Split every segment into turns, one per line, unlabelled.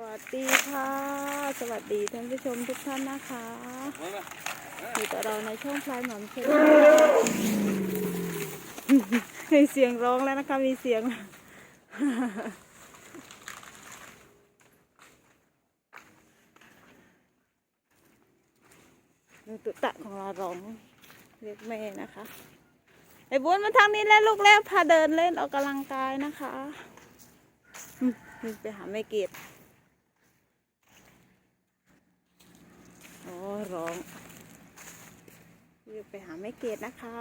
วัสดีค่ะ สวัสดีท่านผู้ชมทุกท่านนะคะอยู่กับเราในช่องพลายหม่อมเชนมีเสียงร้องแล้วนะคะ มีเสียงนูตุตะของเราร้องเรียกแม่นะคะ ไอ้บุญมาทางนี้แล้วลูกแล้วพาเดินเล่นออกกำลังกายนะคะมนี่ไปหาแม่เกด โอ๋อร้องเรียกไปหาแม่เกดนะคะ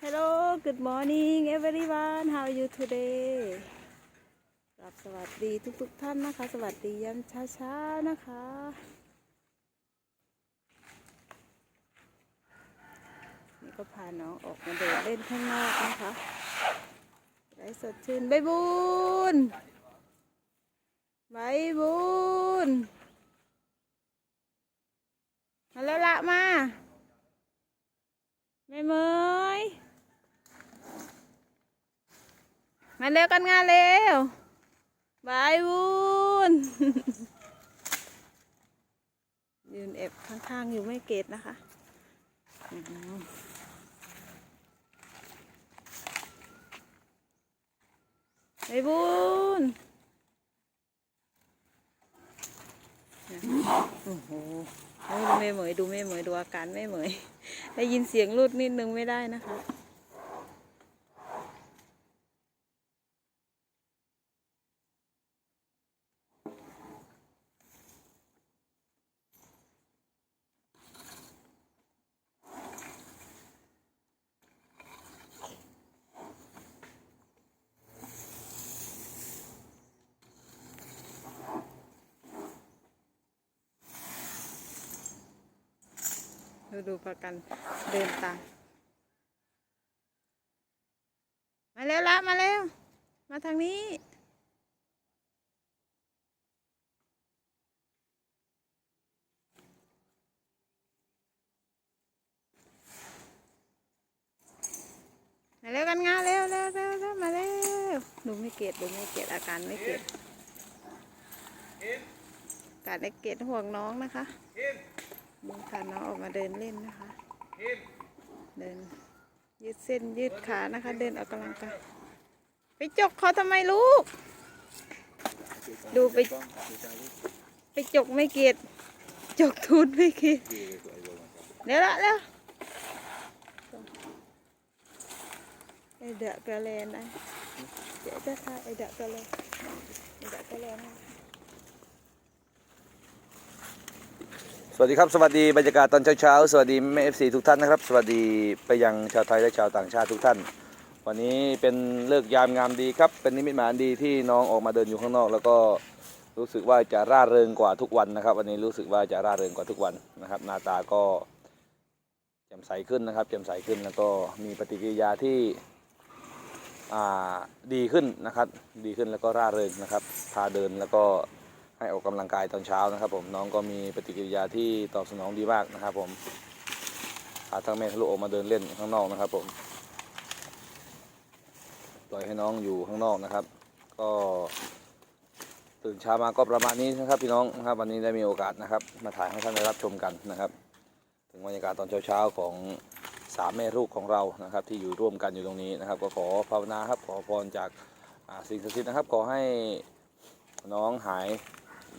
Hello good morning everyone how are you today กลับสวัสดีทุกๆท่านนะคะ สวัสดียามเช้าๆนะคะนี่ก็พาน้องออกมาเดินเล่นข้างนอกนะคะจะได้สดชื่นใบบุญใบบุญ มาแล้วละมาไม่เมยมาเร็วกันงานเร็วใบบุญยืนเอบข้างๆอยู่ไม่เกตนะคะอืมไอ้บุญโอ้โหโอ้ย ดูแม่เหมยดูแม่เหมยดูอาการแม่เหมย ได้ยินเสียงรุดนิดนึงไม่ได้นะคะ ดูดูประกันเดินตามมาเร็วละมาเร็วมาทางนี้มาเร็วกันงานเร็วเร็วเร็วเร็วมาเร็วดูไม่เกตดูไม่เกตอาการไม่เกตอาการไม่เกตห่วงน้องนะคะ มึงพาน้องออกมาเดินเล่นนะคะ เดินยืดเส้นยืดขานะคะ เดินออกกำลังกายไปจกเขาทำไมลูก ดูไป ไปจกไม่เกียดจกทุนไม่เกียดเดี๋ยวละเร็วไอเดะกระเลนนะเดี๋ยวจะทายไอเดะกระเลนไอเดะกระเลนนะ
สวัสดีครับสวัสดีบรรยากาศตอนเช้าๆสวัสดีแม่เอฟซีทุกท่านนะครับ สวัสดีไปยังชาวไทยและชาวต่างชาติทุกท่าน วันนี้เป็นเลิกยามงามดีครับ เป็นนิมิตหมายอันดีที่น้องออกมาเดินอยู่ข้างนอก แล้วก็รู้สึกว่าจะร่าเริงกว่าทุกวันนะครับ วันนี้รู้สึกว่าจะร่าเริงกว่าทุกวันนะครับ หน้าตาก็แจ่มใสขึ้นนะครับแจ่มใสขึ้นแล้วก็มีปฏิกิริยาที่ดีขึ้นนะครับ ดีขึ้นแล้วก็ร่าเริงนะครับพาเดินแล้วก็ ให้ออกกำลังกายตอนเช้านะครับ ผมน้องก็มีปฏิกิริยาที่ตอบสนองดีมากนะครับ ผมพาทั้งแม่ทั้งลูกออกมาเดินเล่นข้างนอกนะครับ ผมปล่อยให้น้องอยู่ข้างนอกนะครับ ก็ตื่นเช้ามาก็ประมาณนี้นะครับ พี่น้องนะครับ วันนี้ได้มีโอกาสนะครับ มาถ่ายให้ท่านได้รับชมกันนะครับ ถึงบรรยากาศตอนเช้าๆของสามแม่ลูกของเรานะครับ ที่อยู่ร่วมกันอยู่ตรงนี้นะครับ ก็ขอภาวนาครับขอพรจากสิ่งศักดิ์สิทธิ์นะครับ ขอให้น้องหาย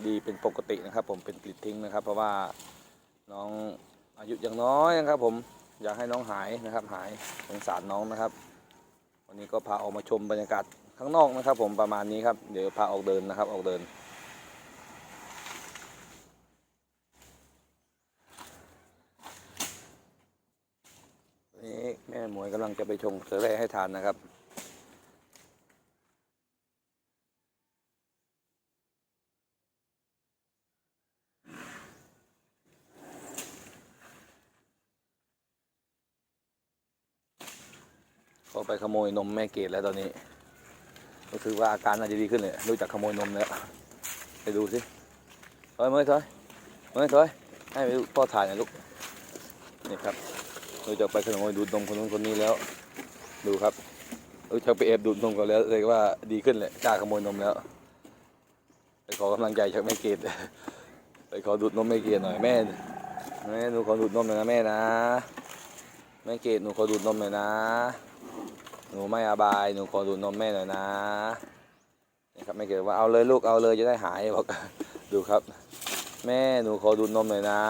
ดีเป็นปกตินะครับผมเป็นปลิดทิ้งนะครับ เพราะว่าน้องอายุยังน้อยนะครับ ผมอยากให้น้องหายนะครับหายสงสารน้องนะครับ วันนี้ก็พาออกมาชมบรรยากาศข้างนอกนะครับ ผมประมาณนี้ครับเดี๋ยวพาออกเดินนะครับออกเดินนี่แม่หมวยกำลังจะไปชงเสือแร่ให้ทานนะครับ ขโมยนมแม่เกดแล้วตอนนี้ ก็คือว่าอาการน่าจะดีขึ้นเลยรู้จักขโมยนมแล้วไปดูสิถอยเมื่อยถอยเมื่อยถอยให้ไปพ่อถ่ายหน่อยลูกนี่ครับรู้จักไปขโมยดูดนมคนนู้นคนนี้แล้ว ดูครับรู้จักไปแอบดูดนมกันแล้วเลยว่าดีขึ้นเลยกล้าขโมยนมแล้วไปขอกำลังใจจากแม่เกดไปขอดูดนมแม่เกดหน่อยแม่แม่หนูขอดูดนมหน่อยนะแม่นะแม่เกดหนูขอดูดนมหน่อยนะ หนูไม่อบาย หนูขอดูดนมแม่หน่อยนะนี่ครับแม่เกดว่าเอาเลยลูกเอาเลยจะได้หายบอกดูครับ แม่หนูขอดูดนมหน่อยนะ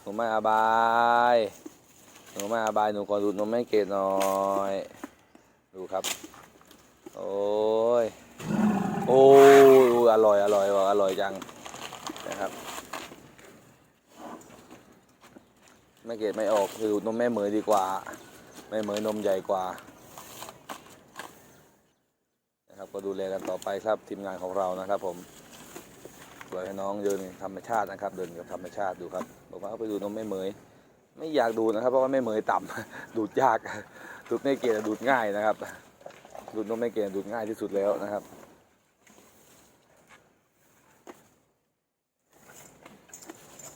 หนูไม่อบาย หนูไม่อบายหนูขอดูดนมแม่เกดหน่อย ดูครับ โอ้ยโอ้ยอร่อยอร่อยว่ะอร่อยจังนะครับแม่เกดไม่ออกคือดูดนมแม่เหมยดีกว่า แม่เหมยนมใหญ่กว่านะครับก็ดูแลกันต่อไปครับทีมงานของเรานะครับ ผมปล่อยให้น้องเดินธรรมชาตินะครับ เดินกับธรรมชาติดูครับบอกว่าเอาไปดูนมแม่เหมย ไม่อยากดูนะครับ เพราะว่าแม่เหมยต่ำดูดยากดูดแม่เกดดูดง่ายนะครับ ดูดนมแม่เกดดูดง่ายที่สุดแล้วนะครับ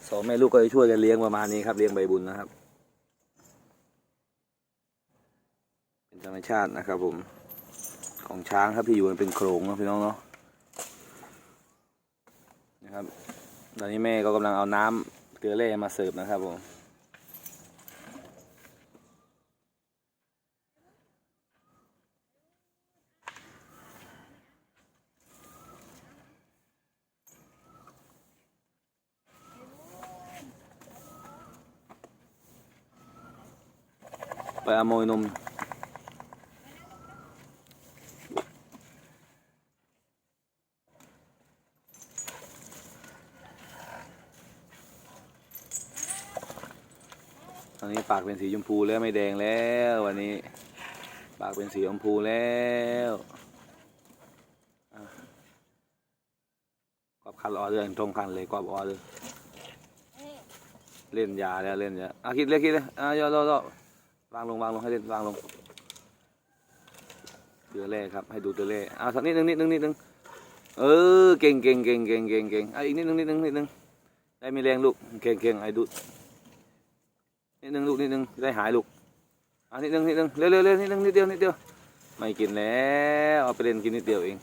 สองแม่ลูกก็จะช่วยกันเลี้ยงประมาณนี้ครับเลี้ยงใบบุญนะครับ เป็นธรรม ชาตินะครับผมของช้างครับที่อยู่กันเป็นโขลงนะพี่น้องเนาะนะครับ ตอนนี้แม่ก็กำลังเอาน้ำเกลือแร่มาเสิร์ฟนะครับผมไปเอาโมยนมตอนนี้ปากเป็นสีชมพูแล้วไม่แดงแล้ววันนี้ ปากเป็นสีชมพูแล้วกอบคันรอเรื่องตรงคันเลยกอบออเลยเล่นยาแล้วเล่นยาอะคิดเลยคิดเลยอะย่อย่อย่อวางลงวางลงให้เล่นวางลงเดือแร่ครับให้ดูเดือแร่อะสักนิดนึงนิดนึงนิดนึงเออเก่งเก่งเก่งเก่งเก่งเก่งเอะอีกนิดนึงนิดนึงนิดนึงได้มีแรงลูกเก่งเก่งไอ้ดู นิดนึงลูกนิดนึงได้หายลูกอันนิดนึงนิดนึงเร็วเร็วเร็วนิดนึงนิดเดียวนิดเดียวไม่กินแล้วเอาไปเล่นกินนิดเดียวเอง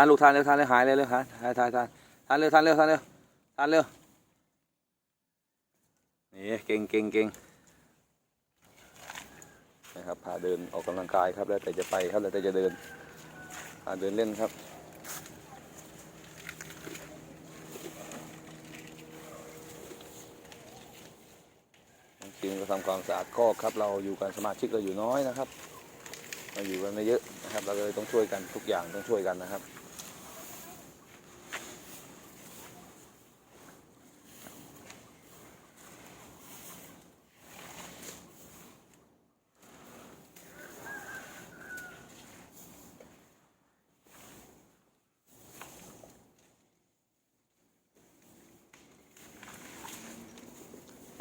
านลูกทานเร็วทานเร็วหายเร็วเร็วทานทานทานทานทานเร็วทานเร็วทานเร็วทานเร็วนี่เก่งเก่งเก่งนะครับพาเดินออกกำลังกายครับแล้วแต่จะไปครับแล้วแต่จะเดินพาเดินเล่นครับจริงก็ทำความสะอาดคอกครับเราอยู่กันสมาชิกเราอยู่น้อยนะครับ เราอยู่กันไม่เยอะนะครับ เราเลยต้องช่วยกันทุกอย่างต้องช่วยกันนะครับ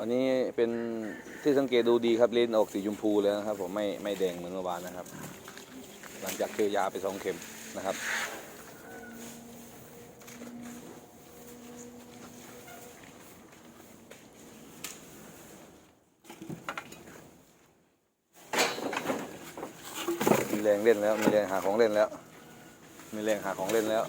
วันนี้เป็นที่สังเกตดูดีครับเลนออกสีชมพูแล้วนะครับ ผมไม่ไม่แดงเหมือนเมื่อวานนะครับ หลังจากเจอยาไปสองเข็มนะครับมีแรงเล่นแล้วมีแรงหาของเล่นแล้วมีแรงหาของเล่นแล้ว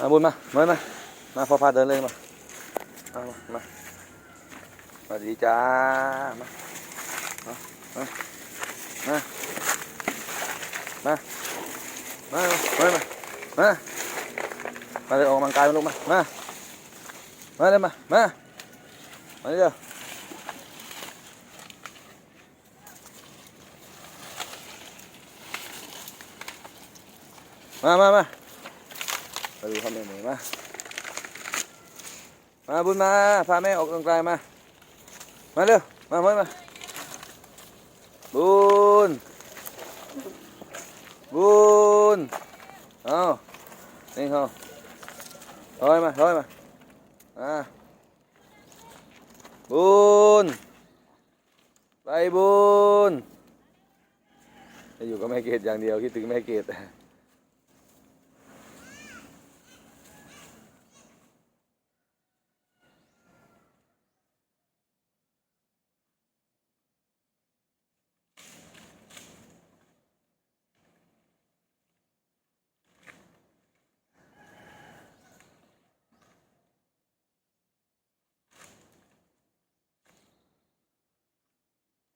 à, bôi mà mới mà mà pha pha tới lên mà. À, mà mà mà đi cha mà mà mà mà mới mà mà mà để ôm mang cài luôn mà mà mà lên mà mà mà đi đâu? Mà mà mà มามามามามามาเลยออกกำลังกายมาลูเลยมาเร็วมามามามาดูพ่อแม่หมูมามาบุญมา พาแม่ออกกำลังกายมา มาเร็ว มาเมื่อมาบุญบุญเอานี่เขาถอยมาถอยมาอ่าบุญไปบุญจะอยู่กับแม่เกดอย่างเดียวคิดถึงแม่เกด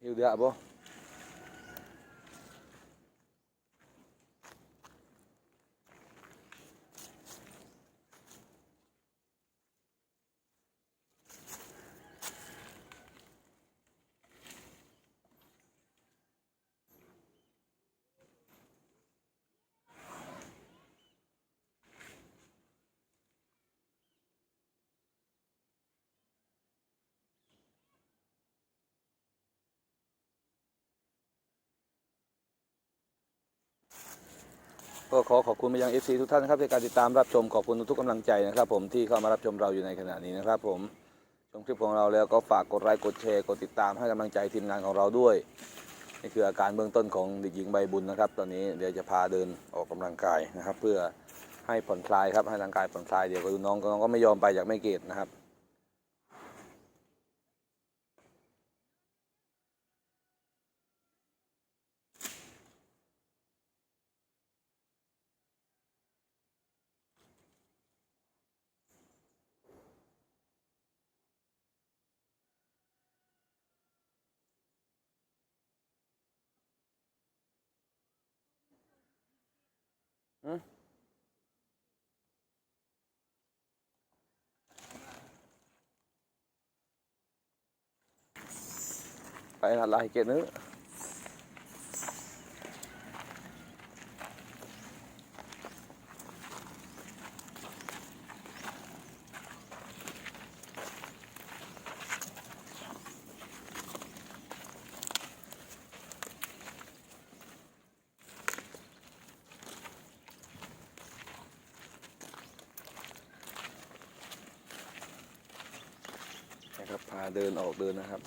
Yuk dia apa? ก็ขอขอบคุณไปยัง FC ทุกท่านนะครับในการติดตามรับชมขอบคุณทุกกำลังใจนะครับ ผมที่เข้ามารับชมเราอยู่ในขณะนี้นะครับ ผมชมคลิปของเราแล้วก็ฝากกดไลค์กดแชร์กดติดตามให้กำลังใจทีมงานของเราด้วยนี่คืออาการเบื้องต้นของเด็กหญิงใบบุญนะครับ ตอนนี้เดี๋ยวจะพาเดินออกกำลังกายนะครับ เพื่อให้ผ่อนคลายครับให้ร่างกายผ่อนคลายเดี๋ยวก็ดูน้องน้องก็ไม่ยอมไปจากแม่เกดนะครับ ไปหาลาย เกดนึกนะครับพาเดินออกเดินนะครับ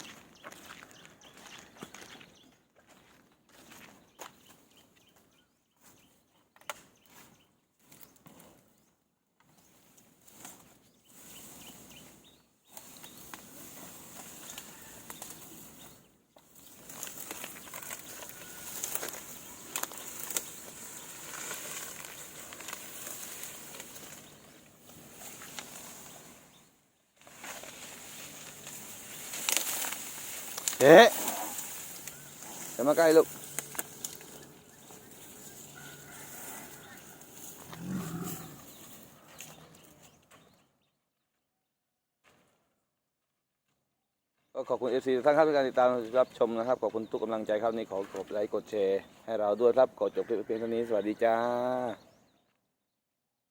เอ๊ะจะมาใกล้ลูกก็ขอบคุณเอฟซีทุกท่านครับที่การติดตามรับชมนะครับ ขอบคุณทุกกำลังใจครับนี่ขอกดไลค์กดแชร์ให้เราด้วยครับขอจบคลิปเพียงเท่านี้ สวัสดีจ้า